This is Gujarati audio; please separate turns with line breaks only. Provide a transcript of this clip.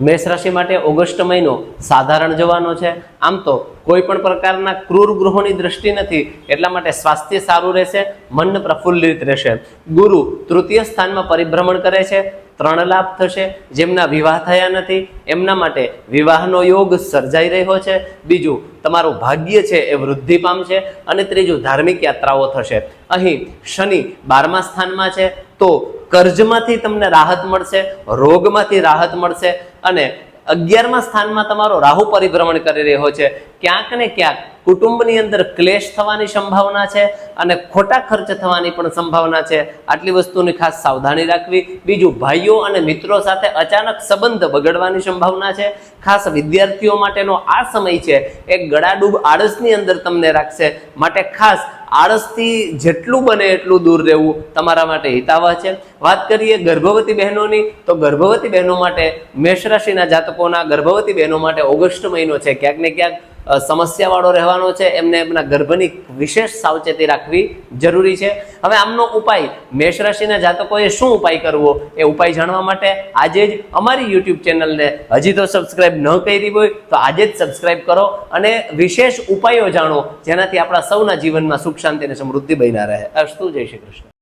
મેષ રાશિ માટે ઓગસ્ટ મહિનો સાધારણ જવાનો છે. આમ તો કોઈ પણ પ્રકારના ક્રૂર ગ્રહોની દ્રષ્ટિ નથી, એટલા માટે સ્વાસ્થ્ય સારું રહેશે, મન પ્રફુલ્લિત રહેશે. ગુરુ તૃતીય સ્થાનમાં પરિભ્રમણ કરે છે, ત્રણ લાભ થશે, જેમના વિવાહ થયા નથી, એમના માટે વિવાહનો યોગ સર્જાઈ રહ્યો છે. બીજું, તમારું ભાગ્ય છે એ વૃદ્ધિ પામશે અને ત્રીજું ધાર્મિક યાત્રાઓ થશે. અહીં શનિ બારમા સ્થાનમાં છે, તો કર્જમાંથી તમને રાહત મળશે, રોગમાંથી રાહત મળશે અને અગિયારમા સ્થાનમાં તમારો રાહુ પરિભ્રમણ કરી રહ્યો છે. ક્યાંક ને ક્યાંક કુટુંબની અંદર ક્લેશ થવાની સંભાવના છે અને ખોટા ખર્ચ થવાની પણ સંભાવના છે. આટલી વસ્તુની ખાસ સાવધાની રાખવી. બીજું, ભાઈઓ અને મિત્રો સાથે અચાનક સંબંધ બગડવાની સંભાવના છે. ખાસ વિદ્યાર્થીઓ માટેનો આ સમય છે. એ ગળાડૂબ આળસની અંદર તમને રાખશે. માટે ખાસ આળસથી જેટલું બને એટલું દૂર રહેવું તમારા માટે હિતાવહ છે. વાત કરીએ ગર્ભવતી બહેનોની, તો ગર્ભવતી બહેનો માટે મેષ રાશિના જાતકોના ગર્ભવતી બહેનો માટે ઓગસ્ટ મહિનો છે. ક્યાંક ને ક્યાંક સમસ્યાવાળો રહેવાનો છે, એમને એમના ગર્ભની વિશેષ સાવચેતી રાખવી જરૂરી છે. હવે આમનો ઉપાય, મેષ રાશિના જાતકોએ શું ઉપાય કરવો એ ઉપાય જાણવા માટે આજે જ અમારી યુટ્યુબ ચેનલને હજી તો સબસ્ક્રાઇબ ન કરી હોય તો આજે જ સબસ્ક્રાઇબ કરો અને વિશેષ ઉપાયો જાણો જેનાથી આપણા સૌના જીવનમાં સુખ શાંતિ અને સમૃદ્ધિ બન્યા રહે. અસ્તુ, જય શ્રી કૃષ્ણ.